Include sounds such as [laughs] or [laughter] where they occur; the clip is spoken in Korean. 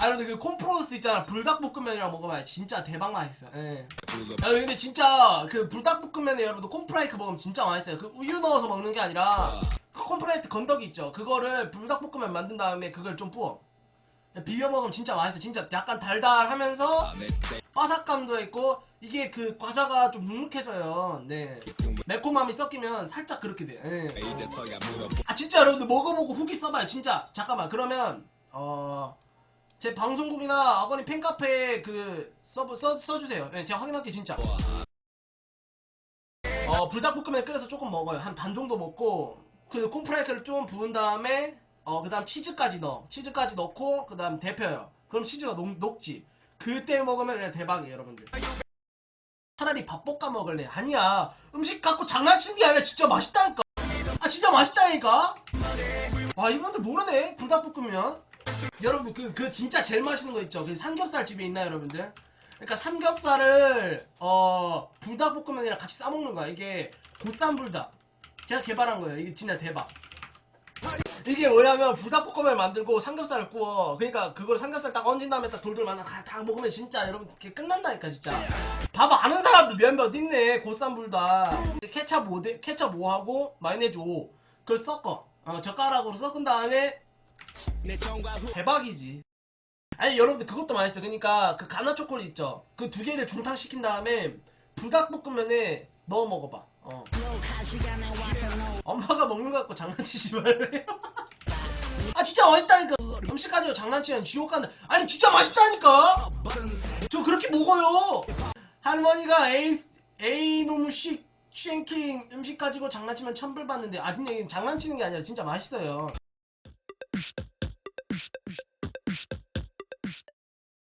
아 근데 그 콤프로스트 있잖아. 불닭볶음면이랑 먹어봐요. 진짜 대박 맛있어 예. 아 근데 진짜 그 불닭볶음면에 여러분들 콤프라이크 먹으면 진짜 맛있어요. 그 우유 넣어서 먹는 게 아니라 그 콤프라이트 건더기 있죠. 그거를 불닭볶음면 만든 다음에 그걸 좀 부어. 비벼 먹으면 진짜 맛있어 진짜 약간 달달하면서 바삭감도 있고 이게 그 과자가 좀 눅눅해져요. 네. 매콤함이 섞이면 살짝 그렇게 돼요. 예. 아 진짜 여러분들 먹어보고 후기 써봐요. 진짜. 잠깐만. 그러면 어... 제 방송국이나 아버님 팬카페에 그 써, 써, 써주세요. 예, 제가 확인할게 진짜. 어 불닭볶음면 끓여서 조금 먹어요. 한 반 정도 먹고 그 콤프라이크를 좀 부은 다음에 어 그 다음 치즈까지 넣어. 치즈까지 넣고 그 다음 데펴요. 그럼 치즈가 녹, 녹지. 그때 먹으면 그냥 대박이에요 여러분들. 차라리 밥 볶아 먹을래. 아니야. 음식 갖고 장난치는 게 아니라 진짜 맛있다니까. 아 진짜 맛있다니까? 와 이분들 모르네. 불닭볶음면 여러분들 그, 그 진짜 제일 맛있는 거 있죠? 그 삼겹살 집에 있나요 여러분들? 그러니까 삼겹살을 어 불닭볶음면이랑 같이 싸먹는 거야. 이게 고쌈 불닭. 제가 개발한 거예요. 이게 진짜 대박. 이게 뭐냐면 불닭볶음면 만들고 삼겹살을 구워. 그러니까 그걸 삼겹살 딱 얹은 다음에 딱 돌돌 말아 다, 다 먹으면 진짜 여러분 이렇게 끝난다니까 진짜. 밥 아는 사람도 몇몇 있네 고쌈 불닭. 케찹 5 케찹 5하고 마요네즈 5 그걸 섞어. 어, 젓가락으로 섞은 다음에 대박이지. 아니 여러분들 그것도 맛있어 그러니까 그 가나 초콜릿 있죠? 그 두 개를 중탕 시킨 다음에 불닭볶음면에 넣어 먹어봐. 어. 엄마가 먹는 거 갖고 장난치지 말래요. [laughs] 아 진짜 맛있다니까. 음식 가지고 장난치면 지옥 간다. 아니 진짜 맛있다니까. 저 그렇게 먹어요. 할머니가 에이 에이 씩 쉔킹 음식 가지고 장난치면 천불 받는데. 아 이게 장난치는 게 아니라 진짜 맛있어요